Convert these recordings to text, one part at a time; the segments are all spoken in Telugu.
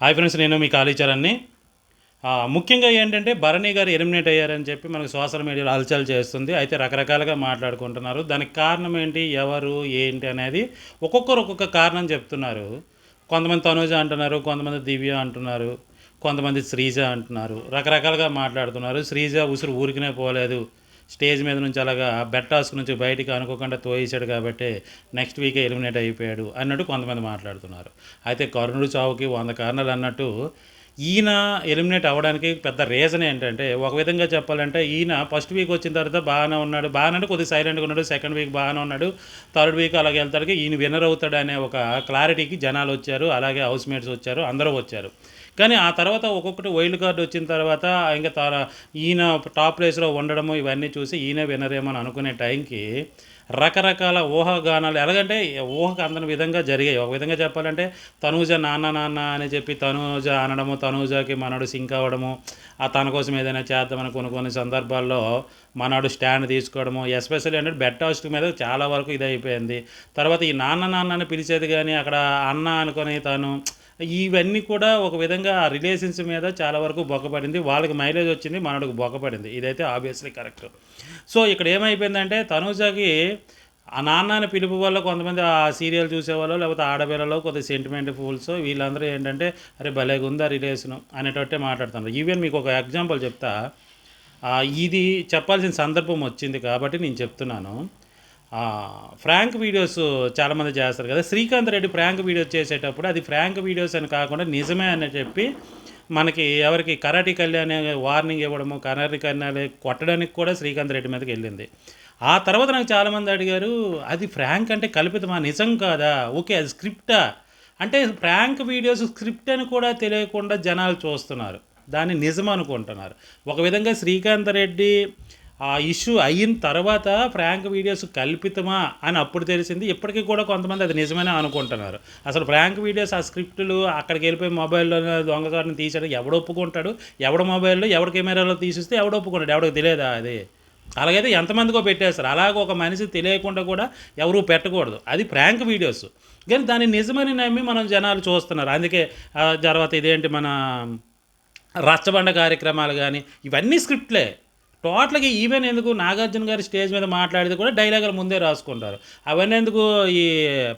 హాయ్ ఫ్రెండ్స్ నేను మీ కాళీచరణ్ని. ముఖ్యంగా ఏంటంటే భరణి గారు ఎలిమినేట్ అయ్యారని చెప్పి మనకు సోషల్ మీడియాలో హల్చల్ చేస్తుంది. అయితే రకరకాలుగా మాట్లాడుకుంటున్నారు. దానికి కారణం ఏంటి ఎవరు ఏంటి అనేది ఒక్కొక్కరు ఒక్కొక్క కారణం చెప్తున్నారు. కొంతమంది తనూజ అంటున్నారు కొంతమంది దివ్య అంటున్నారు కొంతమంది శ్రీజ అంటున్నారు. రకరకాలుగా మాట్లాడుతున్నారు. శ్రీజ ఉసురు ఊరికినే పోలేదు. స్టేజ్ మీద నుంచి అలాగా బెట్టాస్క్ నుంచి బయటికి అనుకోకుండా తోయేశాడు కాబట్టి నెక్స్ట్ వీకే ఎలిమినేట్ అయిపోయాడు అన్నట్టు కొంతమంది మాట్లాడుతున్నారు. అయితే కరుణుడు చావుకి వంద కారణాలు అన్నట్టు ఈయన ఎలిమినేట్ అవ్వడానికి పెద్ద రీజన్ ఏంటంటే ఒక విధంగా చెప్పాలంటే ఈయన ఫస్ట్ వీక్ వచ్చిన తర్వాత బాగానే ఉన్నాడు. బాగానే అంటే కొద్దిగా సైలెంట్గా ఉన్నాడు. సెకండ్ వీక్ బాగానే ఉన్నాడు. థర్డ్ వీక్ అలాగే వెళ్తాడికి ఈయన విన్నర్ అవుతాడు అనే ఒక క్లారిటీకి జనాలు వచ్చారు. అలాగే హౌస్ మేట్స్ వచ్చారు. అందరూ వచ్చారు. కానీ ఆ తర్వాత ఒక్కొక్కటి వైల్డ్ కార్డ్ వచ్చిన తర్వాత ఇంకా తర ఈయన టాప్ ప్లేస్లో ఉండడము ఇవన్నీ చూసి ఈయన వినరేమో అనుకునే టైంకి రకరకాల ఊహాగానాలు. ఎలాగంటే ఊహకు అందని విధంగా జరిగాయి. ఒక విధంగా చెప్పాలంటే తనూజ నాన్న నాన్న అని చెప్పి తనూజ అనడము తనూజకి మనడు సింక్ అవ్వడము ఆ తన కోసం ఏదైనా చేద్దామని కొన్ని కొన్ని సందర్భాల్లో మనడు స్టాండ్ తీసుకోవడము ఎస్పెషల్లీ అంటే బెడ్ హౌస్ మీద చాలా వరకు ఇది అయిపోయింది తర్వాత ఈ నాన్న నాన్న అని పిలిచేది కానీ అక్కడ అన్న అనుకొని తను ఇవన్నీ కూడా ఒక విధంగా ఆ రిలేషన్స్ మీద చాలా వరకు బొక్కపడింది. వాళ్ళకి మైలేజ్ వచ్చింది మనడికి బొక్కపడింది. ఇదైతే ఆబ్వియస్లీ కరెక్ట్ సో ఇక్కడ ఏమైపోయిందంటే తనూజకి ఆ నాన్నని పిలుపు వల్ల కొంతమంది ఆ సీరియల్ చూసేవాళ్ళు లేకపోతే ఆడపిల్లలో కొద్ది సెంటిమెంట్ ఫూల్స్ వీళ్ళందరూ ఏంటంటే అరే భలేగా ఉందా రిలేషన్ అనేటట్టే మాట్లాడుతున్నారు. ఈవెన్ మీకు ఒక ఎగ్జాంపుల్ చెప్తా. ఇది చెప్పాల్సిన సందర్భం వచ్చింది కాబట్టి నేను చెప్తున్నాను. ఫ్రాంక్ వీడియోస్ చాలామంది చేస్తారు కదా. శ్రీకాంత్ రెడ్డి ఫ్రాంక్ వీడియోస్ చేసేటప్పుడు అది ఫ్రాంక్ వీడియోస్ అని కాకుండా నిజమే అని చెప్పి మనకి ఎవరికి కరాటి కళ్యాణ్ వార్నింగ్ ఇవ్వడము కరాటి కళ్యాణ్ కొట్టడానికి కూడా శ్రీకాంత్ రెడ్డి మీదకి వెళ్ళింది. ఆ తర్వాత నాకు చాలామంది అడిగారు అది ఫ్రాంక్ అంటే కల్పితమా? నిజం కాదా? ఓకే అది స్క్రిప్టా? అంటే ఫ్రాంక్ వీడియోస్ స్క్రిప్ట్ అని కూడా తెలియకుండా జనాలు చూస్తున్నారు. దాన్ని నిజం అనుకుంటున్నారు. ఒక విధంగా శ్రీకాంత్ రెడ్డి ఆ ఇష్యూ అయిన తర్వాత ఫ్రాంక్ వీడియోస్ కల్పితమా అని అప్పుడు తెలిసింది. ఇప్పటికీ కూడా కొంతమంది అది నిజమేనే అనుకుంటున్నారు. అసలు ఫ్రాంక్ వీడియోస్ ఆ స్క్రిప్టులు అక్కడికి వెళ్ళిపోయి మొబైల్లో దొంగకారుని తీసాడు ఎవడు ఒప్పుకుంటాడు? ఎవడ మొబైల్లో ఎవడ కెమెరాలో తీసిస్తే ఎవడ ఒప్పుకుంటాడు? ఎవడికి తెలియదా అది? అలాగైతే ఎంతమందికో పెట్టేస్తారు. అలాగ ఒక మనిషి తెలియకుండా కూడా ఎవరు పెట్టకూడదు. అది ఫ్రాంక్ వీడియోస్. కానీ దాన్ని నిజమని నమ్మి మనం జనాలు చూస్తున్నారు. అందుకే తర్వాత ఇదేంటి మన రచ్చబండ కార్యక్రమాలు కానీ ఇవన్నీ స్క్రిప్ట్లే. టోటల్గా ఈవెన్ ఎందుకు నాగార్జున గారి స్టేజ్ మీద మాట్లాడితే కూడా డైలాగులు ముందే రాసుకుంటారు. అవన్నీ ఎందుకు ఈ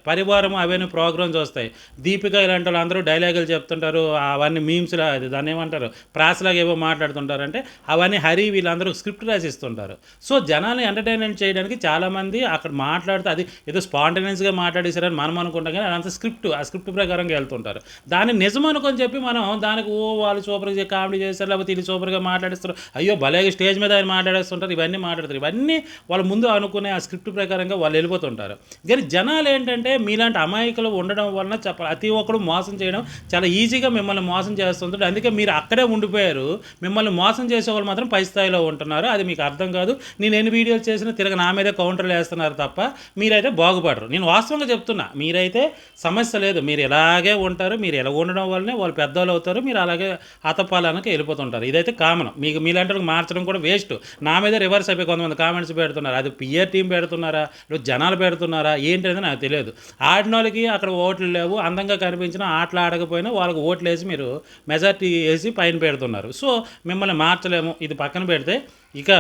పరివారం అవన్నీ ప్రోగ్రామ్స్ వస్తాయి. దీపిక ఇలాంటి వాళ్ళు అందరూ డైలాగులు చెప్తుంటారు అవన్నీ మీమ్స్లా అది దాన్ని ఏమంటారు ప్రాసలాగా ఏవో మాట్లాడుతుంటారంటే అవన్నీ హరి వీళ్ళందరూ స్క్రిప్ట్ రాసిస్తుంటారు. సో జనాలు ఎంటర్టైన్మెంట్ చేయడానికి చాలామంది అక్కడ మాట్లాడితే అది ఏదో స్పాంటేనియస్గా మాట్లాడేశారని మనం అనుకుంటాం కానీ అదంతా స్క్రిప్ట్ ఆ స్క్రిప్ట్ ప్రకారంగా వెళ్తుంటారు. దాన్ని నిజం అనుకొని చెప్పి మనం దానికి ఓ వాళ్ళు సూపర్గా కామెడీ చేస్తారు లేకపోతే ఇది సూపర్గా మాట్లాడిస్తారు. అయ్యో భలేగా స్టేజ్ మీద ఆయన మాట్లాడేస్తుంటారు ఇవన్నీ మాట్లాడతారు. ఇవన్నీ వాళ్ళు ముందు అనుకునే ఆ స్క్రిప్ట్ ప్రకారంగా వాళ్ళు వెళ్ళిపోతుంటారు. కానీ జనాలు ఏంటంటే మీలాంటి అమాయకులు ఉండడం వలన చెప్ప ప్రతి ఒక్కరు మోసం చేయడం చాలా ఈజీగా మిమ్మల్ని మోసం చేస్తుంటారు. అందుకే మీరు అక్కడే ఉండిపోయారు. మిమ్మల్ని మోసం చేసే వాళ్ళు మాత్రం పై స్థాయిలో ఉంటున్నారు. అది మీకు అర్థం కాదు. నేను ఎన్ని వీడియోలు చేసినా తిరగ నా మీదే కౌంటర్లు వేస్తున్నారు తప్ప మీరైతే బాగుపడరు. నేను వాస్తవంగా చెప్తున్నా మీరైతే సమస్య లేదు. మీరు ఇలాగే ఉంటారు. మీరు ఎలా ఉండడం వల్లనే వాళ్ళు పెద్దవాళ్ళు అవుతారు. మీరు అలాగే అతపాలనకి వెళ్ళిపోతుంటారు. ఇదైతే కామన్. మీకు మీలాంటి మార్చడం కూడా వేస్ట్. నా మీద రివర్స్ అయిపోయి కొంతమంది కామెంట్స్ పెడుతున్నారు? అది పిఆర్ టీం పెడుతున్నారా? లేదా జనాలు పెడుతున్నారా? ఏంటనేది నాకు తెలియదు. ఆడిన వాళ్ళకి అక్కడ ఓట్లు లేవు అందంగా కనిపించినా ఆటలు ఆడకపోయినా వాళ్ళకి ఓట్లు వేసి మీరు మెజార్టీ వేసి పైన పెడుతున్నారు. సో మిమ్మల్ని మార్చలేము. ఇది పక్కన పెడితే ఇక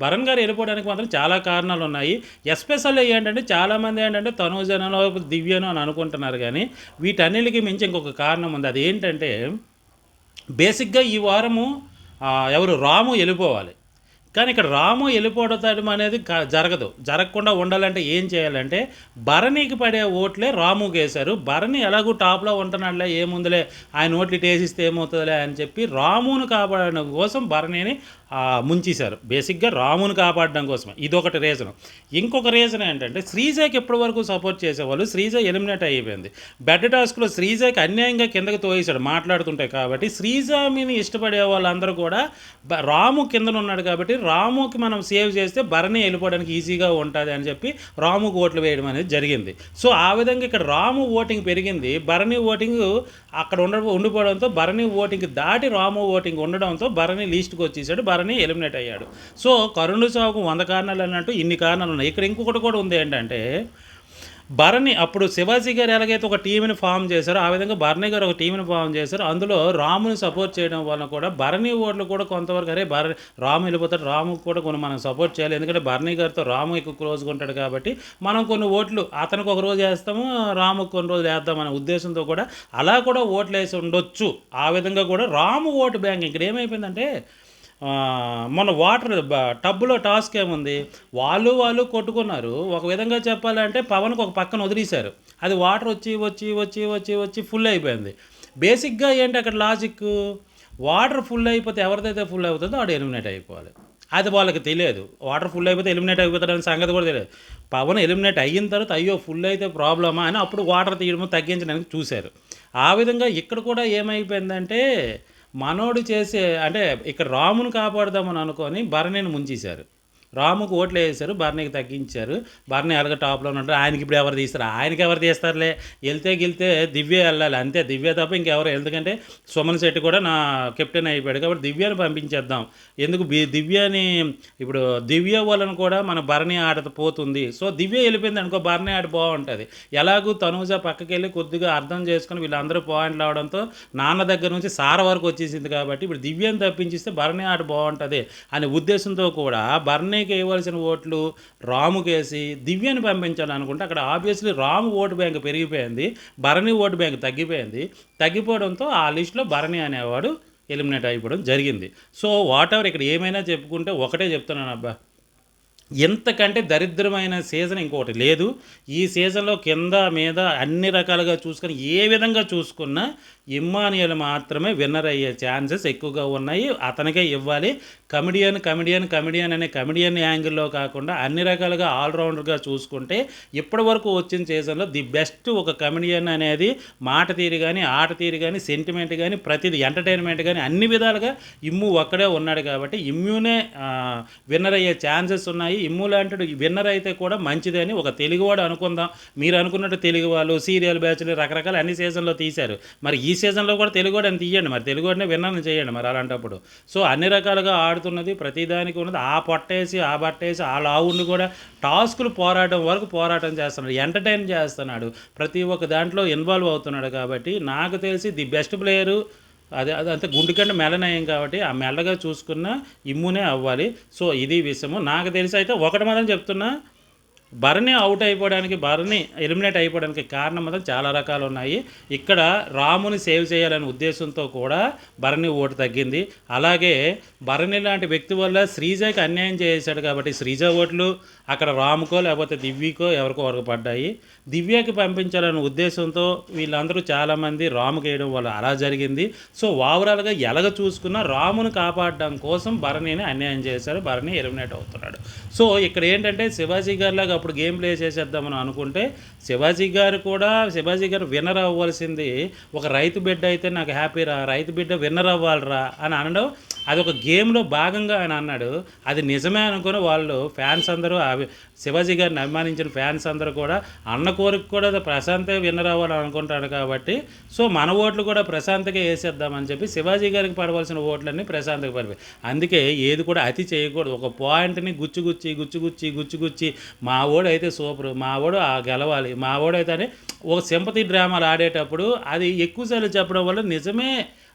భరణ్ గారు వెళ్ళిపోవడానికి మాత్రం చాలా కారణాలు ఉన్నాయి. ఎస్పెషల్లీ ఏంటంటే చాలామంది ఏంటంటే తనుజనలో దివ్యను అని అనుకుంటున్నారు కానీ వీటన్నిటికి మించి ఇంకొక కారణం ఉంది. అది ఏంటంటే బేసిక్గా ఈ వారము ఎవరు రాము వెళ్ళిపోవాలి. కానీ ఇక్కడ రాము వెళ్ళిపోవడం అనేది జరగదు. జరగకుండా ఉండాలంటే ఏం చేయాలంటే భరణికి పడే ఓట్లే రాముకి వేశారు భరణి ఎలాగూ టాప్లో ఉంటున్నాడులే ఏముందిలే ఆయన ఓట్లు ఇటు వేసిస్తే ఏమవుతుందిలే అని చెప్పి రామును కాపాడడం కోసం భరణిని ముంచేశారు. బేసిక్గా రామును కాపాడడం కోసమే. ఇదొకటి రీజన్ ఇంకొక రీజన్ ఏంటంటే శ్రీజాకి ఎప్పటి వరకు సపోర్ట్ చేసేవాళ్ళు శ్రీజ ఎలిమినేట్ అయిపోయింది. బెడ్ టాస్క్లో శ్రీజాకి అన్యాయంగా కిందకి తోయేశాడు మాట్లాడుతుంటాయి కాబట్టి శ్రీజామిని ఇష్టపడే వాళ్ళందరూ కూడా రాము కిందన ఉన్నాడు కాబట్టి రాముకి మనం సేవ్ చేస్తే భరణి వెళ్ళిపోవడానికి ఈజీగా ఉంటుంది అని చెప్పి రాముకు ఓట్లు వేయడం అనేది జరిగింది. సో ఆ విధంగా ఇక్కడ రాము ఓటింగ్ పెరిగింది. భరణి ఓటింగ్ అక్కడ ఉండ ఉండిపోవడంతో భరణి ఓటింగ్ దాటి రాము ఓటింగ్ ఉండడంతో భరణి లీస్ట్కి వచ్చేసాడు. భరణి ఎలిమినేట్ అయ్యాడు. సో కరుణ సాగుకు వంద కారణాలు అన్నట్టు ఇన్ని కారణాలు ఉన్నాయి. ఇక్కడ ఇంకొకటి కూడా ఉంది ఏంటంటే భరణి అప్పుడు శివాజీ గారు ఎలాగైతే ఒక టీంని ఫామ్ చేశారో ఆ విధంగా భరణి గారు ఒక టీంని ఫామ్ చేశారు అందులో రాముని సపోర్ట్ చేయడం వలన కూడా భరణి ఓట్లు కూడా కొంతవరకు అరే భరణి రాము వెళ్ళిపోతాడు రాము కూడా కొన్ని మనం సపోర్ట్ చేయాలి. ఎందుకంటే భరణి గారితో రాము ఎక్కువ క్లోజ్గా ఉంటాడు కాబట్టి మనం కొన్ని ఓట్లు అతనికి ఒక రోజు వేస్తాము రాముకు కొన్ని రోజులు వేద్దాం అనే ఉద్దేశంతో కూడా అలా కూడా ఓట్లు వేసి ఉండొచ్చు. ఆ విధంగా కూడా రాము ఓటు బ్యాంక్. ఇక్కడ ఏమైపోయిందంటే మొన్న వాటర్ టబ్బులో టాస్క్ ఏముంది? వాళ్ళు వాళ్ళు కొట్టుకున్నారు. ఒక విధంగా చెప్పాలంటే పవన్కి ఒక పక్కన వదిలేశారు. అది వాటర్ వచ్చి వచ్చి వచ్చి వచ్చి వచ్చి ఫుల్ అయిపోయింది. బేసిక్గా ఏంటి అక్కడ లాజిక్? వాటర్ ఫుల్ అయిపోతే ఎవరిదైతే ఫుల్ అవుతుందో వాడు ఎలిమినేట్ అయిపోవాలి. అది వాళ్ళకి తెలియదు. వాటర్ ఫుల్ అయిపోతే ఎలిమినేట్ అయిపోతాడని సంగతి కూడా తెలియదు. పవన్ ఎలిమినేట్ అయిన తర్వాత అయ్యో ఫుల్ అయితే ప్రాబ్లమా అని అప్పుడు వాటర్ తీయడము తగ్గించడానికి చూశారు. ఆ విధంగా ఇక్కడ కూడా ఏమైపోయిందంటే మనోడు చేసే అంటే ఇక్కడ రామును కాపాడదామని అనుకొని భరణిని ముంచేశారు. రాముకు ఓట్లు వేసారు భరణికి తగ్గించారు. భరణి ఎలాగ టాప్లో ఉంటారు ఆయనకి ఇప్పుడు ఎవరు తీస్తారు? ఆయనకి ఎవరు తీస్తారులే? వెళ్తే గెలితే దివ్య వెళ్ళాలి. అంతే దివ్య తప్ప ఇంకెవరు ఎందుకంటే సుమన్ శెట్టి కూడా నా కెప్టెన్ అయిపోయాడు కాబట్టి దివ్యని పంపించేద్దాం. ఎందుకు? దివ్యని ఇప్పుడు దివ్య వలన కూడా మన భరణి ఆట పోతుంది. సో దివ్య వెళ్ళిపోయింది అనుకో భరణి ఆట బాగుంటుంది. ఎలాగూ తనుజ పక్కకి వెళ్ళి కొద్దిగా అర్థం చేసుకుని వీళ్ళందరూ పాయింట్లు అవడంతో నాన్న దగ్గర నుంచి సార వరకు వచ్చేసింది కాబట్టి ఇప్పుడు దివ్యని తప్పించిస్తే భరణి ఆట బాగుంటుంది అనే ఉద్దేశంతో కూడా భరణి భరణికి వేయవలసిన ఓట్లు రాముకేసి దివ్యని పంపించాలి అనుకుంటే అక్కడ ఆబ్వియస్లీ రాము ఓటు బ్యాంక్ పెరిగిపోయింది భరణి ఓటు బ్యాంక్ తగ్గిపోయింది. తగ్గిపోవడంతో ఆ లిస్టులో భరణి అనేవాడు ఎలిమినేట్ అయిపోవడం జరిగింది. సో వాట్ ఎవర్ ఇక్కడ ఏమైనా చెప్పుకుంటే ఒకటే చెప్తున్నాను అబ్బా. ఇంతకంటే దరిద్రమైన సీజన్ ఇంకొకటి లేదు. ఈ సీజన్లో కింద మీద అన్ని రకాలుగా చూసుకొని ఏ విధంగా చూసుకున్నా ఇమ్మానియల్ మాత్రమే విన్నర్ అయ్యే ఛాన్సెస్ ఎక్కువగా ఉన్నాయి. అతనికే ఇవ్వాలి. కమెడియన్ కమెడియన్ కమెడియన్ అనే కమెడియన్ యాంగిల్లో కాకుండా అన్ని రకాలుగా ఆల్రౌండర్గా చూసుకుంటే ఇప్పటి వరకు వచ్చిన సీజన్లో ది బెస్ట్ ఒక కమెడియన్ అనేది మాట తీరు కానీ ఆట తీరు కానీ సెంటిమెంట్ కానీ ప్రతిదీ ఎంటర్టైన్మెంట్ కానీ అన్ని విధాలుగా ఇమ్ము ఒక్కడే ఉన్నాడు కాబట్టి ఇమ్యూనే విన్నర్ అయ్యే ఛాన్సెస్ ఉన్నాయి. ఇమ్ము లాంటి విన్నర్ అయితే కూడా మంచిదని ఒక తెలుగువాడు అనుకుందాం. మీరు అనుకున్నట్టు తెలుగు వాళ్ళు సీరియల్ బ్యాచ్లు రకరకాల అన్ని సీజన్లో తీశారు. మరి ఈ సీజన్లో కూడా తెలుగువాడు అని తీయండి మరి. తెలుగువాడినే విన్నర్ని చేయండి మరి అలాంటప్పుడు. సో అన్ని రకాలుగా ఆడుతున్నది ప్రతిదానికి ఉన్నది. ఆ పొట్టేసి ఆ బట్టేసి ఆ లావుని కూడా టాస్కులు పోరాటం వరకు పోరాటం చేస్తున్నాడు ఎంటర్టైన్ చేస్తున్నాడు. ప్రతి ఒక్క దాంట్లో ఇన్వాల్వ్ అవుతున్నాడు కాబట్టి నాకు తెలిసి ది బెస్ట్ ప్లేయరు అదే అదంతా గుండెకంటే మెల్లనయం కాబట్టి ఆ మెల్లగా చూసుకున్న ఇమ్మునే అవ్వాలి. సో ఇది విషయము. నాకు తెలిసి అయితే ఒకటి మాత్రం చెప్తున్నా. భరణి అవుట్ అయిపోవడానికి భరణి ఎలిమినేట్ అయిపోవడానికి కారణం మాత్రం చాలా రకాలు ఉన్నాయి. ఇక్కడ రాముని సేవ్ చేయాలనే ఉద్దేశంతో కూడా భరణి ఓటు తగ్గింది. అలాగే భరణి లాంటి వ్యక్తి వల్ల శ్రీజకి అన్యాయం చేశాడు కాబట్టి శ్రీజ ఓట్లు అక్కడ రాముకో లేకపోతే దివ్యకో ఎవరికో వరకు పడ్డాయి దివ్యకి పంపించాలనే ఉద్దేశంతో వీళ్ళందరూ చాలామంది రాముకి వేయడం వల్ల అలా జరిగింది. సో ఓవరాల్గా ఎలాగ చూసుకున్నా రామును కాపాడడం కోసం భరణిని అన్యాయం చేశారు. భరణి ఎలిమినేట్ అవుతున్నాడు. సో ఇక్కడ ఏంటంటే శివాజీ గారిలాగా అప్పుడు గేమ్ ప్లే చేసేద్దామని అనుకుంటే శివాజీ గారు కూడా శివాజీ గారు విన్నర్ అవ్వాల్సింది ఒక రైతు బిడ్డ అయితే నాకు హ్యాపీ రా రైతు బిడ్డ విన్నర్ అవ్వాలిరా అని అనడం అది ఒక గేమ్లో భాగంగా ఆయన అన్నాడు. అది నిజమే అనుకుని వాళ్ళు ఫ్యాన్స్ అందరూ శివాజీ గారిని అభిమానించిన ఫ్యాన్స్ అందరూ కూడా అన్న కోరిక కూడా ప్రశాంతే విన్నర్ అవ్వాలని అనుకుంటాడు కాబట్టి సో మన ఓట్లు కూడా ప్రశాంత్కే వేసేద్దామని చెప్పి శివాజీ గారికి పడవలసిన ఓట్లన్నీ ప్రశాంత్కి పడిపోయి అందుకే ఏది కూడా అతి చేయకూడదు. ఒక పాయింట్ని గుచ్చిగుచ్చి గుచ్చిగుచ్చి గుచ్చిగుచ్చి మా ఓడు అయితే సూపర్ మా ఓడు ఆ గెలవాలి మా ఓడు అయితే అని ఒక సింపతి డ్రామాలు ఆడేటప్పుడు అది ఎక్కువసార్లు చెప్పడం వల్ల నిజమే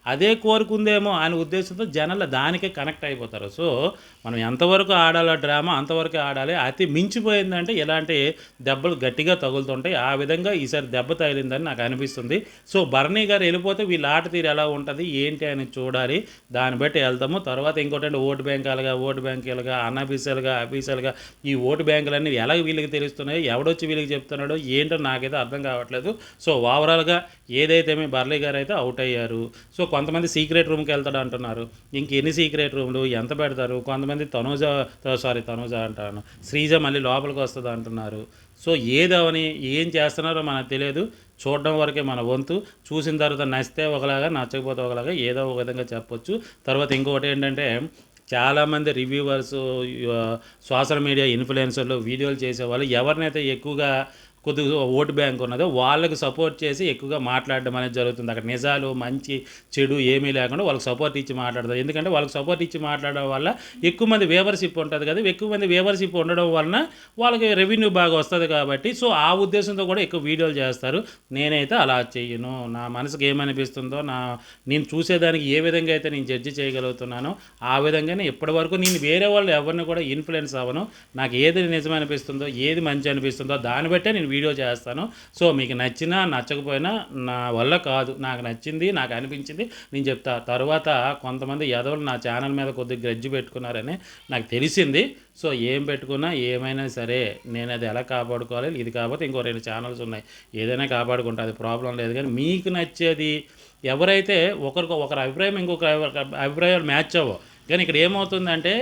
అదే కోరుకుందేమో అనే ఉద్దేశంతో జనాలు దానికే కనెక్ట్ అయిపోతారు. సో మనం ఎంతవరకు ఆడాలో డ్రామా అంతవరకు ఆడాలి. అతి మించిపోయిందంటే ఇలాంటి దెబ్బలు గట్టిగా తగులుతుంటాయి. ఆ విధంగా ఈసారి దెబ్బ తగిలిందని నాకు అనిపిస్తుంది. సో భరణి గారు వెళ్ళిపోతే వీళ్ళ ఆట తీరు ఎలా ఉంటుంది ఏంటి అని చూడాలి. దాన్ని బట్టి వెళ్తాము. తర్వాత ఇంకోటి ఓటు బ్యాంకాలుగా ఓటు బ్యాంకులుగా అన్అఫీషియల్గా అఫీషియల్గా ఈ ఓటు బ్యాంకులన్నీ ఎలా వీళ్ళకి తెలుస్తున్నాయో ఎవడొచ్చి వీళ్ళకి చెప్తున్నాడో ఏంటో నాకైతే అర్థం కావట్లేదు. సో ఓవరాల్గా ఏదైతే మీ బర్లీ గారు అయితే అవుట్ అయ్యారు. సో కొంతమంది సీక్రెట్ రూమ్కి వెళ్తాడు అంటున్నారు. ఇంక ఎన్ని సీక్రెట్ రూమ్లు? ఎంత పెడతారు? కొంతమంది తనూజ సారీ తనూజ అంటాను. శ్రీజ మళ్ళీ లోపలికి వస్తుంది అంటున్నారు. సో ఏదవని ఏం చేస్తున్నారో మనకు తెలియదు. చూడడం వరకే మన వంతు. చూసిన తర్వాత నచ్చితే ఒకలాగా నచ్చకపోతే ఒకలాగా ఏదో ఒక విధంగా చెప్పొచ్చు. తర్వాత ఇంకొకటి ఏంటంటే చాలామంది రివ్యూవర్స్ సోషల్ మీడియా ఇన్ఫ్లుయెన్సర్లు వీడియోలు చేసేవాళ్ళు ఎవరినైతే ఎక్కువగా కొద్దిగా ఓటు బ్యాంక్ ఉన్నదో. వాళ్ళకు సపోర్ట్ చేసి ఎక్కువగా మాట్లాడడం అనేది జరుగుతుంది. అక్కడ నిజాలు మంచి చెడు ఏమీ లేకుండా వాళ్ళకి సపోర్ట్ ఇచ్చి మాట్లాడతారు. ఎందుకంటే వాళ్ళకి సపోర్ట్ ఇచ్చి మాట్లాడడం వల్ల ఎక్కువ మంది వేవర్షిప్ ఉంటుంది కదా. ఎక్కువ మంది వేవర్షిప్ ఉండడం వలన వాళ్ళకి రెవెన్యూ బాగా వస్తుంది కాబట్టి సో ఆ ఉద్దేశంతో కూడా ఎక్కువ వీడియోలు చేస్తారు. నేనైతే అలా చేయను నా మనసుకి ఏమనిపిస్తుందో నా నేను చూసేదానికి ఏ విధంగా అయితే నేను జడ్జి చేయగలుగుతున్నానో ఆ విధంగానే ఇప్పటివరకు నేను వేరే వాళ్ళు ఎవరిని కూడా ఇన్ఫ్లుయెన్స్ అవ్వను. నాకు ఏది నిజం అనిపిస్తుందో ఏది మంచి అనిపిస్తుందో దాన్ని బట్టే నేను వీడియో చేస్తాను. సో మీకు నచ్చినా నచ్చకపోయినా నా వల్ల కాదు. నాకు నచ్చింది నాకు అనిపించింది నేను చెప్తా. తర్వాత కొంతమంది ఎదవలు నా ఛానల్ మీద కొద్దిగా గ్రజ్జి పెట్టుకున్నారని నాకు తెలిసింది. సో ఏం పెట్టుకున్నా ఏమైనా సరే నేను అది ఎలా కాపాడుకోవాలి? ఇది కాకపోతే ఇంకో రెండు ఛానల్స్ ఉన్నాయి. ఏదైనా కాపాడుకుంటా అది ప్రాబ్లం లేదు. కానీ మీకు నచ్చేది ఎవరైతే ఒకరికి ఒకరి అభిప్రాయం ఇంకొక అభిప్రాయాలు మ్యాచ్ అవ్వవు. కానీ ఇక్కడ ఏమవుతుందంటే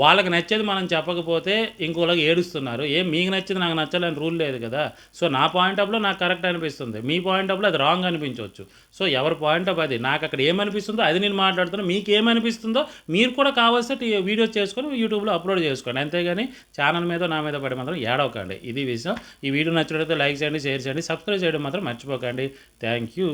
వాళ్ళకి నచ్చేది మనం చెప్పకపోతే ఇంకోలాగా ఏడుస్తున్నారు. ఏం మీకు నచ్చింది నాకు నచ్చాలని రూల్ లేదు కదా. సో నా పాయింట్ ఆఫ్లో నాకు కరెక్ట్ అనిపిస్తుంది. మీ పాయింట్ ఆఫ్లో అది రాంగ్ అనిపించవచ్చు. సో ఎవరి పాయింట్ ఆఫ్ అది? నాకు అక్కడ ఏమనిపిస్తుందో అది నేను మాట్లాడుతున్నా మీకు ఏమనిపిస్తుందో మీరు కూడా కావాల్సిన వీడియోస్ చేసుకొని యూట్యూబ్లో అప్లోడ్ చేసుకోండి. అంతేగాని ఛానల్ మీద నా మీద పడి మాత్రం ఏడవకండి. ఇది విషయం. ఈ వీడియో నచ్చినట్లయితే లైక్ చేయండి షేర్ చేయండి సబ్స్క్రైబ్ చేయడం మాత్రం మర్చిపోకండి. Thank you